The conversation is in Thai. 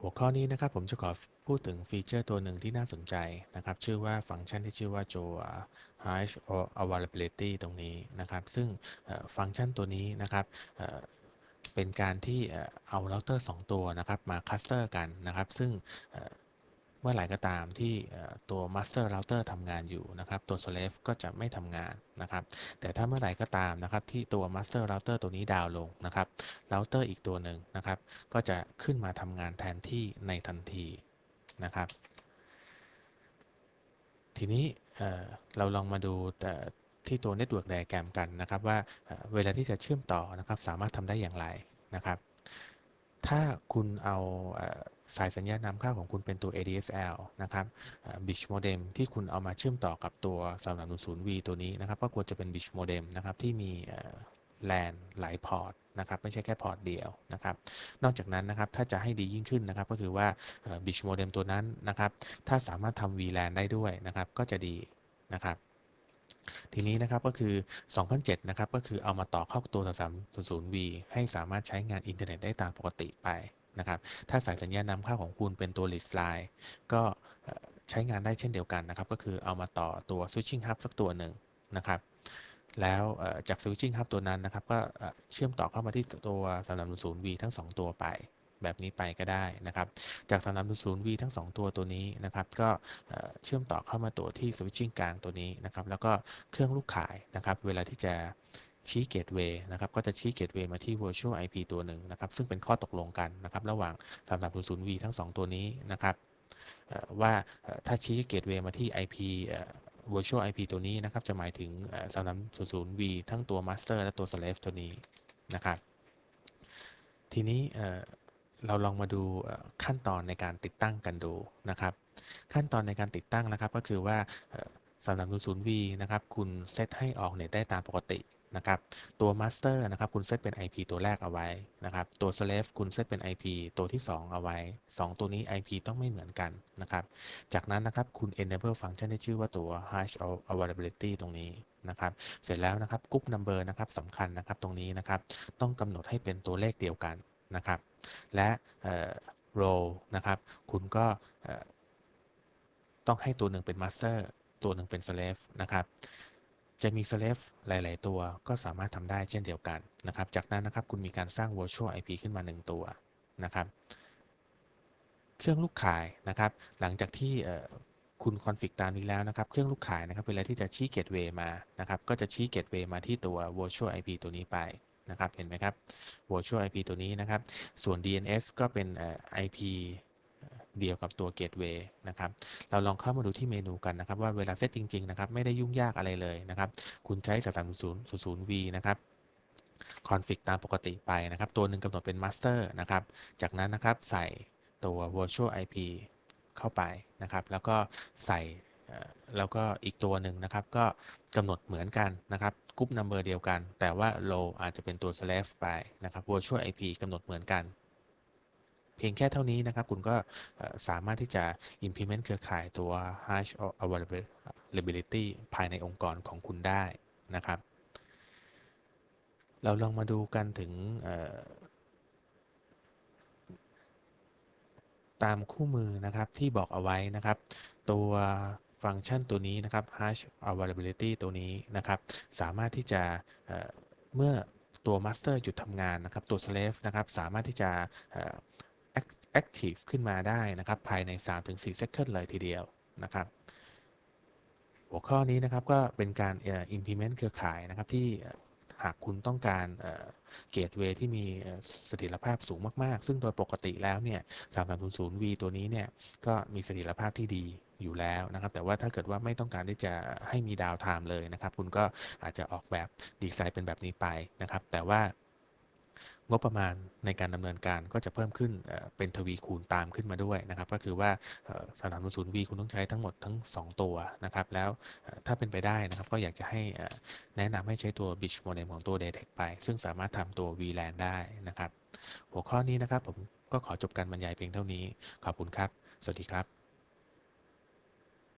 หัวข้อนี้นะครับผมจะขอพูดถึงฟีเจอร์ตัวหนึ่งที่น่าสนใจนะครับ ชื่อว่าฟังก์ชันที่ชื่อว่า Joa Hash Availability ตรงนี้นะครับ ซึ่งฟังก์ชันตัวนี้นะครับเป็นการที่เอาเราเตอร์ 2 ตัวนะครับมาคัสเตอร์กันนะครับ ซึ่ง มื่อไหร่ก็ตามที่ตัว Master Router ทำงานอยู่นะครับ ตัว Slave ก็จะไม่ทำงานนะครับ แต่ถ้าเมื่อไหร่ก็ตามนะครับที่ตัว Master Router ตัวนี้ดาวลงนะครับ Router อีกตัวหนึ่งนะครับ ก็จะขึ้นมาทำงานแทนที่ในทันทีนะครับ ทีนี้เราลองมาดูแต่ที่ตัว Network Diagram กันนะครับ ว่าเวลาที่จะเชื่อมต่อนะครับ สามารถทำได้อย่างไรนะครับ ถ้าคุณเอา สายสัญญาณนำเข้าของคุณเป็นตัว ADSL นะครับ Bridge Modem ที่คุณเอามาเชื่อมต่อกับตัวสำหรับศูนย์ V ตัวนี้นะครับ ก็ควรจะเป็น Bridge Modem นะครับ ที่มีแลนหลายพอร์ตนะครับ ไม่ใช่แค่พอร์ตเดียวนะครับ นอกจากนั้นนะครับ ถ้าจะให้ดียิ่งขึ้นนะครับ ก็คือว่า Bridge Modem ตัวนั้นนะครับ ถ้าสามารถทำ VLAN ได้ด้วยนะครับ ก็จะดีนะครับทีนี้นะครับก็คือ 2007 นะครับก็คือเอามาต่อเข้าตัว 3.0V ให้สามารถใช้งานอินเทอร์เน็ตได้ตามปกติไป นะครับ ถ้าสายสัญญาณนำเข้าของคุณเป็นตัว lead line ก็ใช้งานได้เช่นเดียวกันนะครับ ก็คือเอามาต่อตัว switching hub สักตัวหนึ่งนะครับ แล้วจาก switching hub ตัวนั้นนะครับ ก็เชื่อมต่อเข้ามาที่ตัวสำนักศูนย์ V ทั้ง 2 ตัวไปแบบนี้ไปก็ได้นะครับ จากสำนักศูนย์ V ทั้ง 2 ตัวตัวนี้นะครับ ก็เชื่อมต่อเข้ามาตัวที่ switching กลางตัวนี้นะครับ แล้วก็เครื่องลูกขายนะครับ เวลาที่จะ ชี้เกตเวย์นะครับก็จะชี้เกตเวย์มาที่ virtual IP ตัวหนึ่งนะครับ ซึ่งเป็นข้อตกลงกันนะครับ ระหว่างสำหรับ0 V ทั้ง 2 ตัวนี้นะครับว่าถ้าชี้เกตเวย์มาที่ IP virtual IP ตัวนี้นะครับ จะหมายถึงสำหรับ0 V ทั้งตัว master และตัว slave ตัวนี้นะครับ ทีนี้เราลองมาดูขั้นตอนในการติดตั้งกันดูนะครับ ขั้นตอนในการติดตั้งนะครับก็คือว่าสำหรับ0 V นะครับ คุณเซตให้ออกเน็ตได้ตามปกติ นะครับตัว Master นะครับคุณเซตเป็น IP ตัวแรกเอาไว้นะครับตัว Slave คุณเซตเป็น IP ตัวที่ 2 เอาไว้ 2 ตัวนี้ IP ต้องไม่เหมือนกันนะครับจากนั้นนะครับคุณ enable ฟังก์ชันที่ชื่อว่าตัว hash availability ตรงนี้นะครับเสร็จแล้วนะครับ group number นะครับสำคัญนะครับตรงนี้นะครับต้องกำหนดให้เป็นตัวเลขเดียวกันนะครับและ row นะครับคุณก็ต้องให้ตัวหนึ่งเป็น master ตัวหนึ่งเป็น slave นะครับ จะมี slave หลาย ๆ ตัวก็สามารถทำได้เช่นเดียวกันนะครับ จากนั้นนะครับคุณมีการสร้าง virtual IP ขึ้นมา 1 ตัวนะครับ เครื่องลูกขายนะครับ หลังจากที่คุณคอนฟิกตามนี้แล้วนะครับ เครื่องลูกขายนะครับเวลาที่จะชี้เกตเวย์มานะครับ ก็จะชี้เกตเวย์มาที่ตัว virtual IP ตัวนี้ไปนะครับ เห็นไหมครับ virtual IP ตัวนี้นะครับ ส่วน DNS ก็เป็น IP เดียวกับตัว Gateway นะครับ เราลองเข้ามาดูที่เมนูกันนะครับ ว่าเวลาเซตจริงๆนะครับ ไม่ได้ยุ่งยากอะไรเลยนะครับ คุณใช้สามศูนย์ศูนย์ V นะครับคอนฟิกตามปกติไปนะครับ ตัวหนึ่งกำหนดเป็น Master นะครับ จากนั้นนะครับใส่ตัว Virtual IP เข้าไปนะครับ แล้วก็ใส่แล้วก็อีกตัวหนึ่งนะครับ ก็กำหนดเหมือนกันนะครับกรุ๊ปนัมเบอร์เดียวกัน แต่ว่า low อาจจะเป็นตัว slash ไปนะครับ virtual IP กำหนดเหมือนกัน เพียงแค่เท่านี้นะครับ คุณก็สามารถที่จะ implement เครือข่ายตัว hash availability ภายในองค์กรของคุณได้นะครับ เราลองมาดูกันถึงตามคู่มือนะครับที่บอกเอาไว้นะครับ ตัวฟังก์ชันตัวนี้นะครับ hash availability ตัวนี้นะครับ สามารถที่จะเมื่อตัว master หยุดทำงานนะครับ ตัว slave นะครับ สามารถที่จะ active ขึ้นมาได้นะครับ ภายใน 3-4 second เลยทีเดียวนะครับ หัวข้อนี้นะครับก็เป็นการ implement เครือข่ายนะครับที่หากคุณต้องการเกตเวที่มีเสถียรภาพสูงมากๆ ซึ่งโดยปกติแล้วเนี่ย3.0 V ตัวนี้เนี่ย ก็มีเสถียรภาพที่ดีอยู่แล้วนะครับ แต่ว่าถ้าเกิดว่าไม่ต้องการที่จะให้มีดาวไทม์เลยนะครับ คุณก็อาจจะออกแบบดีไซน์เป็นแบบนี้ไปนะครับ แต่ว่า งบประมาณในการดำเนินการก็จะเพิ่มขึ้นเป็นทวีคูณตามขึ้นมาด้วยนะครับ ก็คือว่าสนามศูนย์ V คุณต้องใช้ทั้งหมดทั้ง 2 ตัวนะครับ แล้วถ้าเป็นไปได้นะครับ ก็อยากจะให้แนะนำให้ใช้ตัว Bridge Modem ของตัว d t e c ไป ซึ่งสามารถทำตัว VLAN ได้นะครับ หัวข้อนี้นะครับผมก็ขอจบการบรรยายเพียงเท่านี้ ขอบคุณครับ สวัสดีครับ